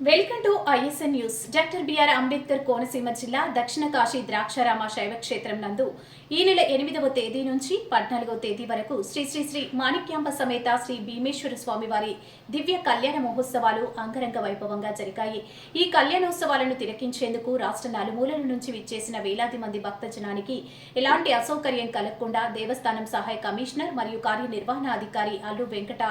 Welcome to ISN news. Doctor BR Ambedkar Konaseema జిల్లా దక్షిణ కాశీ ద్రాక్షారామ శైవ క్షేత్రం నందు ఈ నెల ఎనిమిదవ తేదీ నుంచి పద్నాలుగవ తేదీ వరకు శ్రీ శ్రీ శ్రీ మాణిక్యాంబ సమేత శ్రీ భీమేశ్వర స్వామివారి దివ్య కళ్యాణ మహోత్సవాలు అంగరంగ వైభవంగా జరిగాయి. ఈ కళ్యాణోత్సవాలను తిలకించేందుకు రాష్ట్ర నలుమూలల నుంచి విచ్చేసిన వేలాది మంది భక్తజనానికి ఎలాంటి అసౌకర్యం కలగకుండా దేవస్థానం సహాయ కమిషనర్ మరియు కార్యనిర్వహణాధికారి అల్లు వెంకట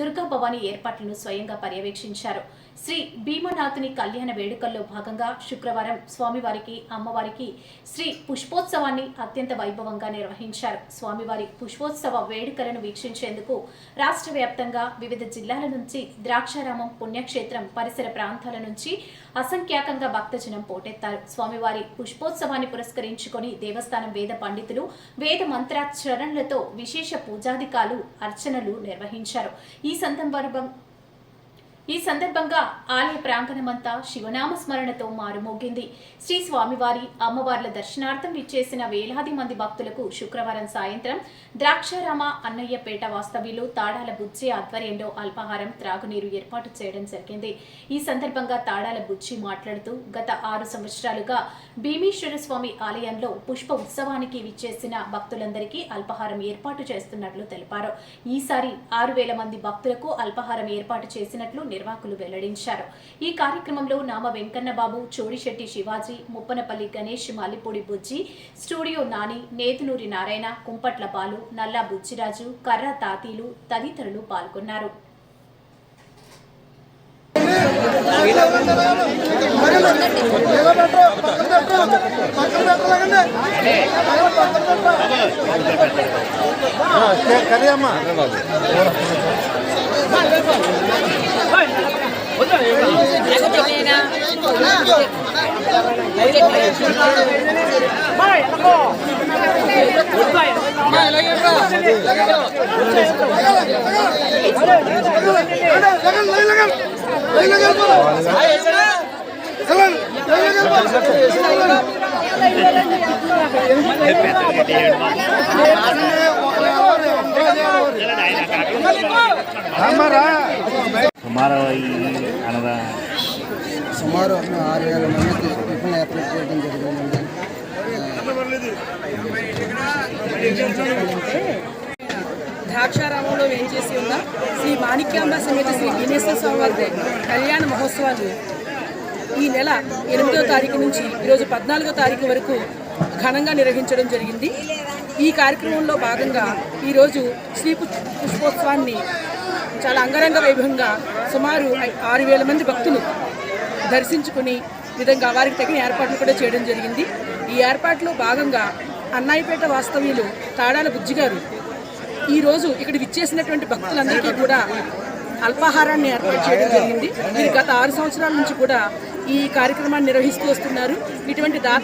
దుర్గా భవాని ఏర్పాట్లను స్వయంగా పర్యవేక్షించారు. శ్రీ భీమనాథుని కళ్యాణ వేడుకల్లో భాగంగా శుక్రవారం స్వామివారికి అమ్మవారికి శ్రీ పుష్పోత్సవాన్ని అత్యంత వైభవంగా నిర్వహించారు. స్వామివారి పుష్పోత్సవ వేడుకలను వీక్షించేందుకు రాష్ట్ర వ్యాప్తంగా వివిధ జిల్లాల నుంచి ద్రాక్షారామం పుణ్యక్షేత్రం పరిసర ప్రాంతాల నుంచి అసంఖ్యాకంగా భక్తజనం పోటెత్తారు. స్వామివారి పుష్పోత్సవాన్ని పురస్కరించుకొని దేవస్థానం వేద పండితులు వేద మంత్రాచరణలతో విశేష పూజాధికాలు అర్చనలు నిర్వహించారు. ఈ సందర్భం ఈ సందర్భంగా ఆలయ ప్రాంగణమంతా శివనామ స్మరణతో మారుమోగింది. శ్రీ స్వామివారి అమ్మవార్ల దర్శనార్థం విచ్చేసిన వేలాది మంది భక్తులకు శుక్రవారం సాయంత్రం ద్రాక్షారామ అన్నయ్యపేట వాస్తవ్యులు తాడాల బుజ్జి ఆధ్వర్యంలో అల్పాహారం త్రాగునీరు ఏర్పాటు చేయడం జరిగింది. ఈ సందర్భంగా తాడాల బుజ్జి మాట్లాడుతూ గత ఆరు సంవత్సరాలుగా భీమేశ్వర స్వామి ఆలయంలో పుష్ప ఉత్సవానికి విచ్చేసిన భక్తులందరికీ అల్పాహారం ఏర్పాటు చేస్తున్నట్లు తెలిపారు. ఈసారి ఆరు వేల మంది భక్తులకు అల్పాహారం ఏర్పాటు చేసినట్లు నిర్వాహకులు వెల్లడించారు. ఈ కార్యక్రమంలో నామ వెంకన్న బాబు చోడిశెట్టి శివాజీ ముప్పనపల్లి గణేష్ మాలిపూడి బుజ్జి స్టూడియో నాని నేతునూరి నారాయణ కుంపట్ల బాలు నల్లా బుజ్జిరాజు కర్ర తాతీలు తదితరులు పాల్గొన్నారు. కరియమ్మా సుమారు ఈ అనగా సుమారు ఆరు వేల మందికి టిఫిన్ ఏర్పాటు చేయడం జరిగిందండి. ద్రాక్షారామంలో వేయించేసి ఉన్న శ్రీ మాణిక్యాంబ సమేత శ్రీ వినేశ్వర స్వామి వారి కళ్యాణ మహోత్సవాలు ఈ నెల ఎనిమిదో తారీఖు నుంచి ఈరోజు పద్నాలుగో తారీఖు వరకు ఘనంగా నిర్వహించడం జరిగింది. ఈ కార్యక్రమంలో భాగంగా ఈరోజు శ్రీ పుష్పోత్సవాన్ని చాలా అంగరంగ వైభవంగా సుమారు ఆరు వేల మంది భక్తులు దర్శించుకుని విధంగా వారికి తగిన ఏర్పాట్లు కూడా చేయడం జరిగింది. ఈ ఏర్పాట్లో భాగంగా అన్నాయిపేట వాస్తవ్యులు తాడాల బుజ్జి గారు ఈ రోజు ఇక్కడ విచ్చేసినటువంటి భక్తులందరికీ కూడా అల్పాహారాన్ని ఏర్పాటు చేయడం జరిగింది. వీరు గత ఆరు సంవత్సరాల నుంచి కూడా ఈ కార్యక్రమాన్ని నిర్వహిస్తూ వస్తున్నారు. ఇటువంటి దాత